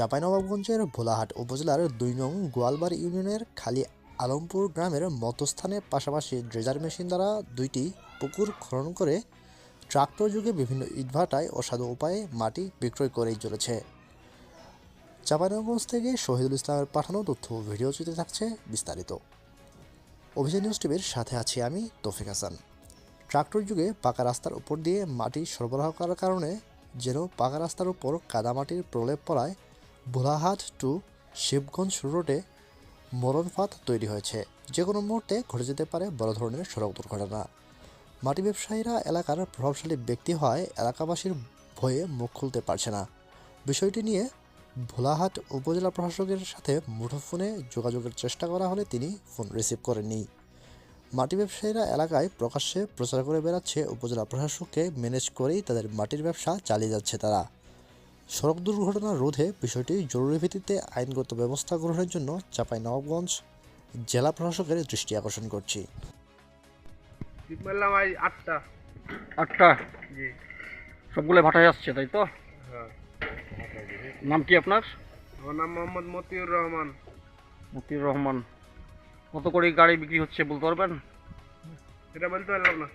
চাঁপাইনবাবগঞ্জের ভোলাহাট উপজেলার দুই নং গোয়ালবার ইউনিয়নের খালি আলমপুর গ্রামের মধ্যস্থানে পাশাপাশি ড্রেজার মেশিন দ্বারা দুইটি পুকুর খনন করে ট্রাক্টর যুগে বিভিন্ন ইটভাটায় অসাধু উপায়ে মাটি বিক্রয় করেই চলেছে। চাঁপাইনবাবগঞ্জ থেকে শহীদুল ইসলামের পাঠানো তথ্য ভিডিও চিত্রে থাকছে বিস্তারিত। অভিযান নিউজ টিভির সাথে আছি আমি তৌফিক হাসান। ট্রাক্টর যুগে পাকা রাস্তার উপর দিয়ে মাটি সরবরাহ করার কারণে যেন পাকা রাস্তার উপর কাদামাটির প্রলেপ পড়ায় ভোলাহাট টু শিবগঞ্জ রোডে মরণফাত তৈরি হয়েছে। যে কোনো মুহূর্তে ঘটে যেতে পারে বড় ধরনের সড়ক দুর্ঘটনা। মাটি ব্যবসায়ীরা এলাকার প্রভাবশালী ব্যক্তি হওয়ায় এলাকাবাসীর ভয়ে মুখ খুলতে পারছে না। বিষয়টি নিয়ে ভোলাহাট উপজেলা প্রশাসকের সাথে মুঠোফোনে যোগাযোগের চেষ্টা করা হলে তিনি ফোন রিসিভ করেননি। মাটি ব্যবসায়ীরা এলাকায় প্রকাশ্যে প্রচার করে বেড়াচ্ছে উপজেলা প্রশাসককে ম্যানেজ করেই তাদের মাটির ব্যবসা চালিয়ে যাচ্ছে তারা। সড়ক দুর্ঘটনা রোধে বিষয়টি জরুরি ভিত্তিতে আইনগত ব্যবস্থা গ্রহণের জন্য চাপাই নবাবগঞ্জ জেলা প্রশাসকের দৃষ্টি আকর্ষণ করছি। আজ আটটা। আটটা? জি। সবগুলো ভাটায় আসছে তাই তো? হ্যাঁ। নাম কি আপনার? আমার নাম মোহাম্মদ মতিউর রহমান। মতিউর রহমান। কত করে গাড়ি বিক্রি হচ্ছে বলতে পারবেন? সেটা বলতে পারলাম না।